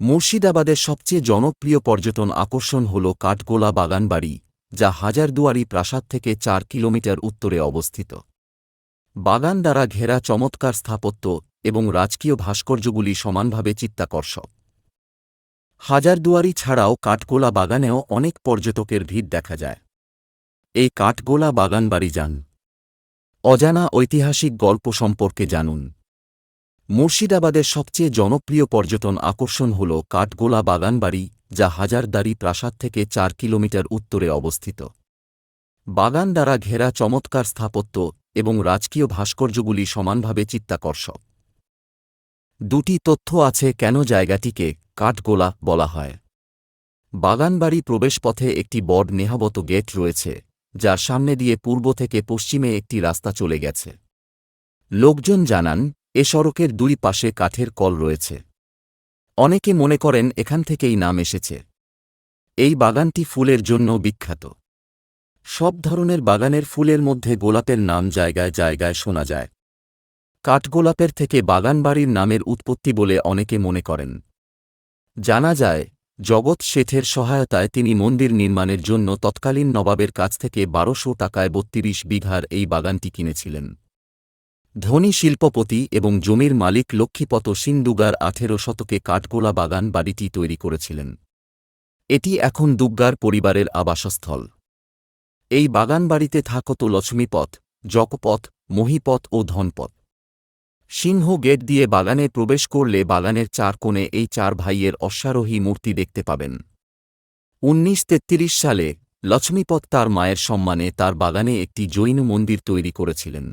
মুর্শিদাবাদের সবচেয়ে জনপ্রিয় পর্যটন আকর্ষণ হল কাঠগোলা বাগানবাড়ি, যা হাজারদুয়ারি প্রাসাদ থেকে চার কিলোমিটার উত্তরে অবস্থিত। বাগান দ্বারা ঘেরা চমৎকার স্থাপত্য এবং রাজকীয় ভাস্কর্যগুলি সমানভাবে চিত্তাকর্ষক। হাজারদুয়ারি ছাড়াও কাঠগোলা বাগানেও অনেক পর্যটকের ভিড় দেখা যায়। এই কাঠগোলা বাগানবাড়ি যান। অজানা ঐতিহাসিক গল্প সম্পর্কে জানুন। মুর্শিদাবাদের সবচেয়ে জনপ্রিয় পর্যটন আকর্ষণ হল কাঠগোলা বাগানবাড়ি, যা হাজারদারি প্রাসাদ থেকে চার কিলোমিটার উত্তরে অবস্থিত। বাগান দ্বারা ঘেরা চমৎকার স্থাপত্য এবং রাজকীয় ভাস্কর্যগুলি সমানভাবে চিত্তাকর্ষক। দুটি তথ্য আছে কেন জায়গাটিকে কাঠগোলা বলা হয়। বাগানবাড়ি প্রবেশপথে একটি বড় নেহাবত গেট রয়েছে, যার সামনে দিয়ে পূর্ব থেকে পশ্চিমে একটি রাস্তা চলে গেছে। লোকজন জানান এ সড়কের দুই পাশে কাঠের কল রয়েছে। অনেকে মনে করেন এখান থেকেই নাম এসেছে। এই বাগানটি ফুলের জন্য বিখ্যাত। সব ধরনের বাগানের ফুলের মধ্যে গোলাপের নাম জায়গায় জায়গায় শোনা যায়। কাঠগোলাপের থেকে বাগানবাড়ির নামের উৎপত্তি বলে অনেকে মনে করেন। জানা যায়, জগৎ শেঠের সহায়তায় তিনি মন্দির নির্মাণের জন্য তৎকালীন নবাবের কাছ থেকে বারোশো টাকায় বত্রিশ বিঘার এই বাগানটি কিনেছিলেন। ধনী শিল্পপতি এবং জমির মালিক লক্ষ্মীপত সিন্দুগার আঠেরো শতকে কাঠগোলা বাগান বাড়িটি তৈরি করেছিলেন। এটি এখন দুগ্গার পরিবারের আবাসস্থল। এই বাগান বাড়িতে থাকত লক্ষ্মীপথ জকপথ মহিপথ ও ধনপথ সিংহ গেট দিয়ে বাগানে প্রবেশ করলে বাগানের চার কোণে এই চার ভাইয়ের অশ্বারোহী মূর্তি দেখতে পাবেন। উনিশ সালে লক্ষ্মীপথ তার মায়ের সম্মানে তার বাগানে একটি জৈন মন্দির তৈরি করেছিলেন।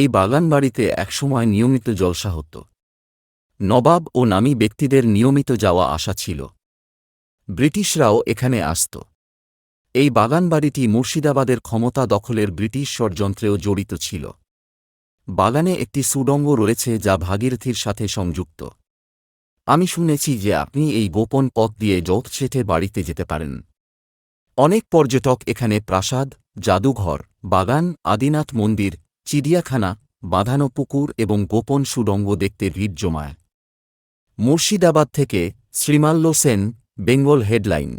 এই বাগানবাড়িতে একসময় নিয়মিত জলসা হত। নবাব ও নামী ব্যক্তিদের নিয়মিত যাওয়া আসা ছিল। ব্রিটিশরাও এখানে আসত। এই বাগানবাড়িটি মুর্শিদাবাদের ক্ষমতা দখলের ব্রিটিশ ষড়যন্ত্রেও জড়িত ছিল। বাগানে একটি সুডঙ্গ রয়েছে যা ভাগীরথীর সাথে সংযুক্ত। আমি শুনেছি যে আপনি এই গোপন পথ দিয়ে শেঠের বাড়িতে যেতে পারেন। অনেক পর্যটক এখানে প্রাসাদ, জাদুঘর, বাগান, আদিনাথ মন্দির চিড়িয়াখানা, বাঁধানো পুকুর এবং গোপন সুড়ঙ্গ দেখতে ভিড় জমায়। মুর্শিদাবাদ থেকে শ্রীমাল্য সেন, বেঙ্গল হেডলাইন।